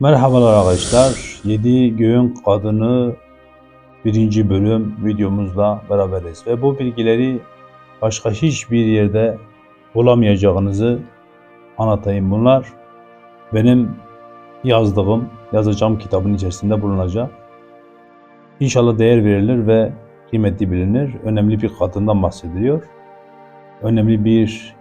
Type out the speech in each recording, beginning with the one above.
Merhabalar arkadaşlar. 7 Göğün Kadını birinci bölüm videomuzla beraberiz. Ve bu bilgileri başka hiçbir yerde bulamayacağınızı anlatayım. Bunlar benim yazdığım, yazacağım kitabın içerisinde bulunacak. İnşallah değer verilir ve kıymetli bilinir. Önemli bir kadından bahsediliyor. Önemli bir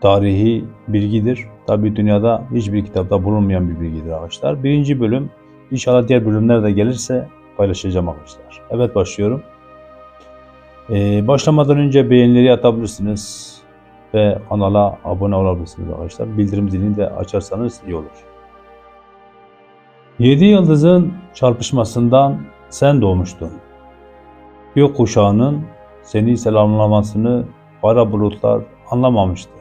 tarihi bilgidir. Tabi dünyada hiçbir kitapta bulunmayan bir bilgidir arkadaşlar. Birinci bölüm inşallah diğer bölümler de gelirse paylaşacağım arkadaşlar. Evet başlıyorum. Ee, başlamadan önce beğenileri atabilirsiniz ve kanala abone olabilirsiniz arkadaşlar. Bildirim zilini de açarsanız iyi olur. Yedi yıldızın çarpışmasından sen doğmuştun. Gök kuşağının seni selamlamasını kara bulutlar anlamamıştı.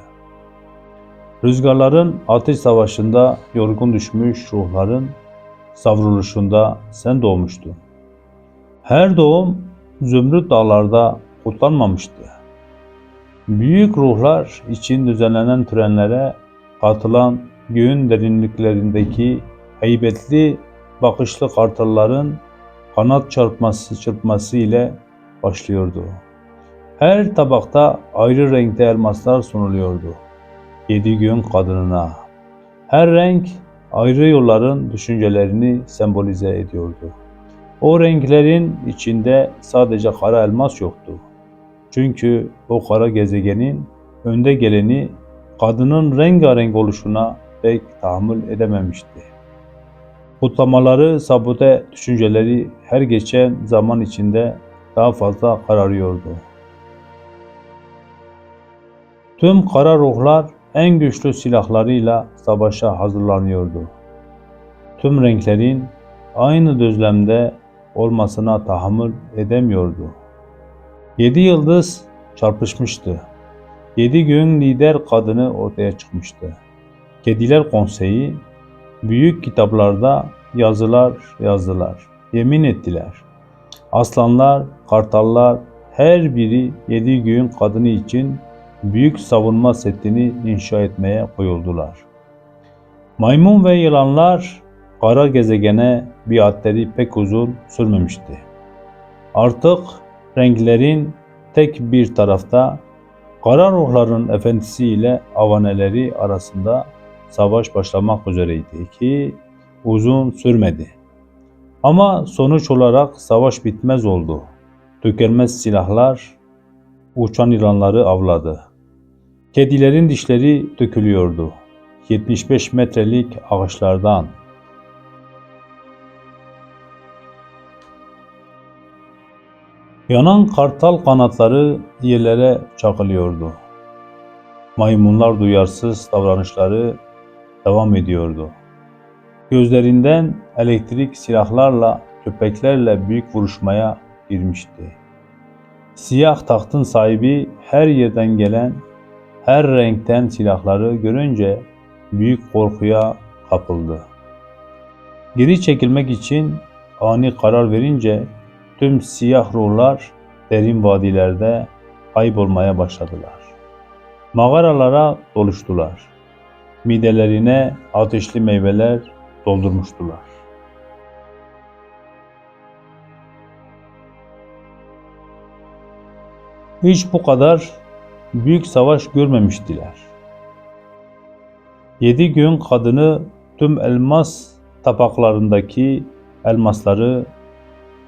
Rüzgarların ateş savaşında yorgun düşmüş ruhların savruluşunda sen doğmuştun. Her doğum zümrüt dağlarda kutlanmamıştı. Büyük ruhlar için düzenlenen törenlere katılan göğün derinliklerindeki heybetli bakışlı kartalların kanat çarpması çırpması ile başlıyordu. Her tabakta ayrı renkte elmaslar sunuluyordu yedi gün kadınına. Her renk ayrı yolların düşüncelerini sembolize ediyordu. O renklerin içinde sadece kara elmas yoktu. Çünkü o kara gezegenin önde geleni kadının rengarenk oluşuna pek tahammül edememişti. Kutlamaları, sabote düşünceleri her geçen zaman içinde daha fazla kararıyordu. Tüm kara ruhlar en güçlü silahlarıyla savaşa hazırlanıyordu. Tüm renklerin aynı düzlemde olmasına tahammül edemiyordu. Yedi yıldız çarpışmıştı. Yedi gün lider kadını ortaya çıkmıştı. Kediler Konseyi büyük kitaplarda yazılar yazdılar. Yemin ettiler. Aslanlar, kartallar her biri yedi gün kadını için büyük savunma setini inşa etmeye koyuldular. Maymun ve yılanlar kara gezegene biatleri pek uzun sürmemişti. Artık renklerin tek bir tarafta kara ruhların efendisi ile avaneleri arasında savaş başlamak üzereydi ki uzun sürmedi. Ama sonuç olarak savaş bitmez oldu. Tükenmez silahlar uçan yılanları avladı. Kedilerin dişleri dökülüyordu. 75 metrelik ağaçlardan. Yanan kartal kanatları yerlere çakılıyordu. Maymunlar duyarsız davranışları devam ediyordu. Gözlerinden elektrik silahlarla, köpeklerle büyük vuruşmaya girmişti. Siyah tahtın sahibi her yerden gelen her renkten silahları görünce büyük korkuya kapıldı. Geri çekilmek için ani karar verince tüm siyah ruhlar derin vadilerde kaybolmaya başladılar. Mağaralara doluştular. Midelerine ateşli meyveler doldurmuştular. Hiç bu kadar büyük savaş görmemiştiler. Yedi gün kadını tüm elmas tabaklarındaki elmasları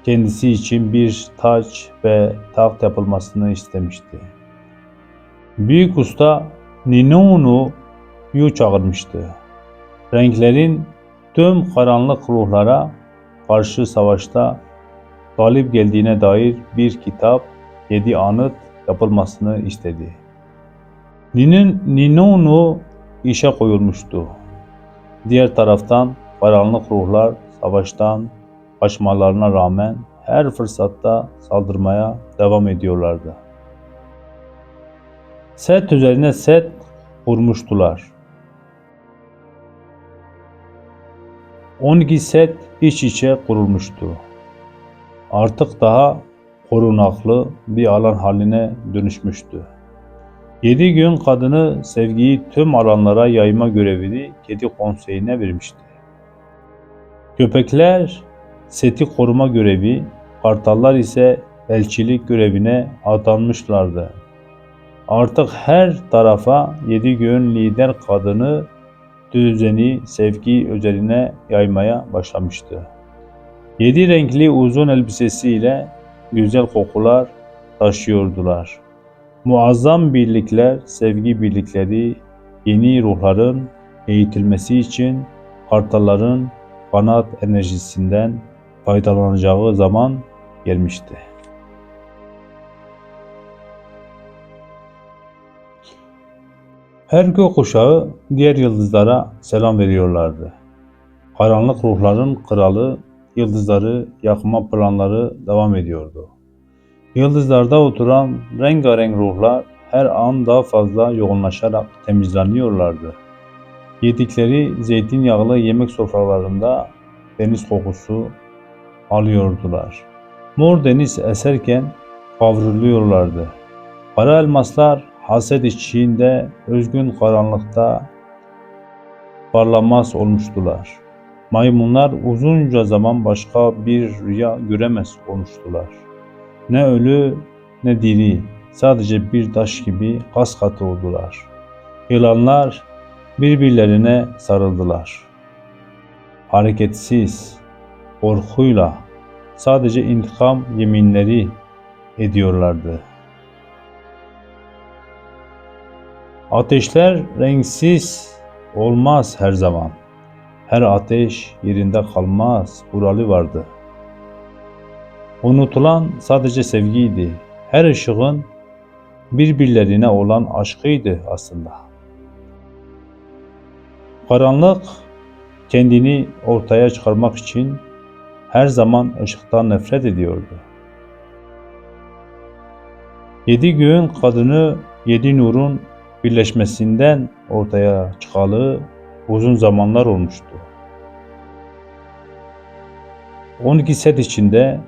kendisi için bir taç ve taht yapılmasını istemişti. Büyük usta Ninunu çağırmıştı. Renklerin tüm karanlık ruhlara karşı savaşta galip geldiğine dair bir kitap, yedi anıt yapılmasını istedi. Ninin Ninonu işe koyulmuştu. Diğer taraftan karanlık ruhlar savaştan kaçmalarına rağmen her fırsatta saldırmaya devam ediyorlardı. Set üzerine set kurmuştular. 12 set iç içe kurulmuştu. Artık daha korunaklı bir alan haline dönüşmüştü. Yedi gün kadını sevgiyi tüm alanlara yayma görevini kedi konseyine vermişti. Köpekler seti koruma görevi, kartallar ise elçilik görevine atanmışlardı. Artık her tarafa yedi göğün lider kadını düzeni, sevgi üzerine yaymaya başlamıştı. Yedi renkli uzun elbisesiyle güzel kokular taşıyordular. Muazzam birlikler, sevgi birlikleri, yeni ruhların eğitilmesi için kartalların kanat enerjisinden faydalanacağı zaman gelmişti. Her gökkuşağı diğer yıldızlara selam veriyorlardı. Karanlık ruhların kralı yıldızları yakma planları devam ediyordu. Yıldızlarda oturan rengarenk ruhlar her an daha fazla yoğunlaşarak temizleniyorlardı. Yedikleri zeytinyağlı yemek sofralarında deniz kokusu alıyordular. Mor deniz eserken kavruluyorlardı. Kara elmaslar haset içinde özgün karanlıkta parlamaz olmuştular. Maymunlar uzunca zaman başka bir rüya göremez olmuştular. Ne ölü ne diri, sadece bir taş gibi kas katı oldular. Yılanlar birbirlerine sarıldılar. Hareketsiz, korkuyla sadece intikam yeminleri ediyorlardı. Ateşler renksiz olmaz her zaman. Her ateş yerinde kalmaz kuralı vardı. Unutulan sadece sevgiydi. Her ışığın birbirlerine olan aşkıydı aslında. Karanlık kendini ortaya çıkarmak için her zaman ışıktan nefret ediyordu. Yedi göğün kadını yedi nurun birleşmesinden ortaya çıkalı uzun zamanlar olmuştu. 12 set içinde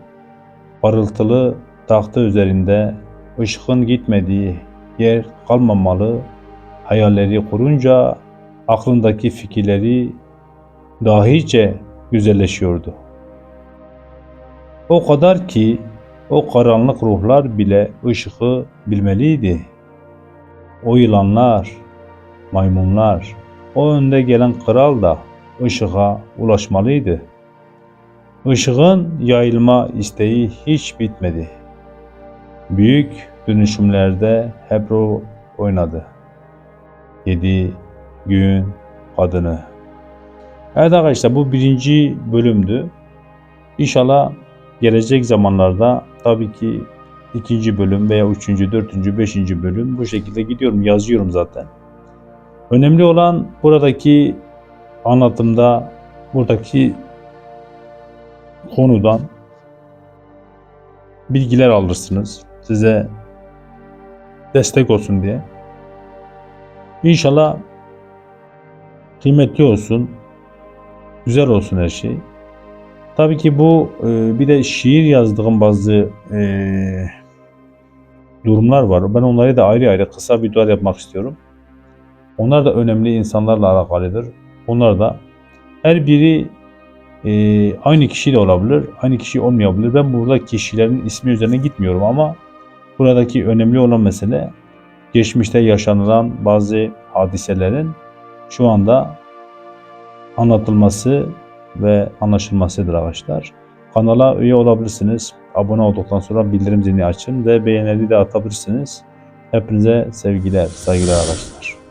parıltılı tahtı üzerinde ışığın gitmediği yer kalmamalı, hayalleri kurunca aklındaki fikirleri dahice güzelleşiyordu. O kadar ki o karanlık ruhlar bile ışığı bilmeliydi. O yılanlar, maymunlar, o önde gelen kral da ışığa ulaşmalıydı. Işığın yayılma isteği hiç bitmedi. Büyük dönüşümlerde hep rol oynadı. Yedi gün kadını. Evet arkadaşlar bu birinci bölümdü. İnşallah gelecek zamanlarda tabii ki ikinci bölüm veya üçüncü, dördüncü, beşinci bölüm bu şekilde gidiyorum yazıyorum zaten. Önemli olan buradaki anlatımda buradaki konudan bilgiler alırsınız. Size destek olsun diye. İnşallah kıymetli olsun. Güzel olsun her şey. Tabii ki bu e, bir de şiir yazdığım bazı e, durumlar var. Ben onları da ayrı ayrı kısa bir dua yapmak istiyorum. Onlar da önemli insanlarla alakalıdır. Onlar da her biri e, aynı kişi de olabilir, aynı kişi olmayabilir. Ben burada kişilerin ismi üzerine gitmiyorum ama buradaki önemli olan mesele geçmişte yaşanılan bazı hadiselerin şu anda anlatılması ve anlaşılmasıdır arkadaşlar. Kanala üye olabilirsiniz. Abone olduktan sonra bildirim zilini açın ve beğenileri de atabilirsiniz. Hepinize sevgiler, saygılar arkadaşlar.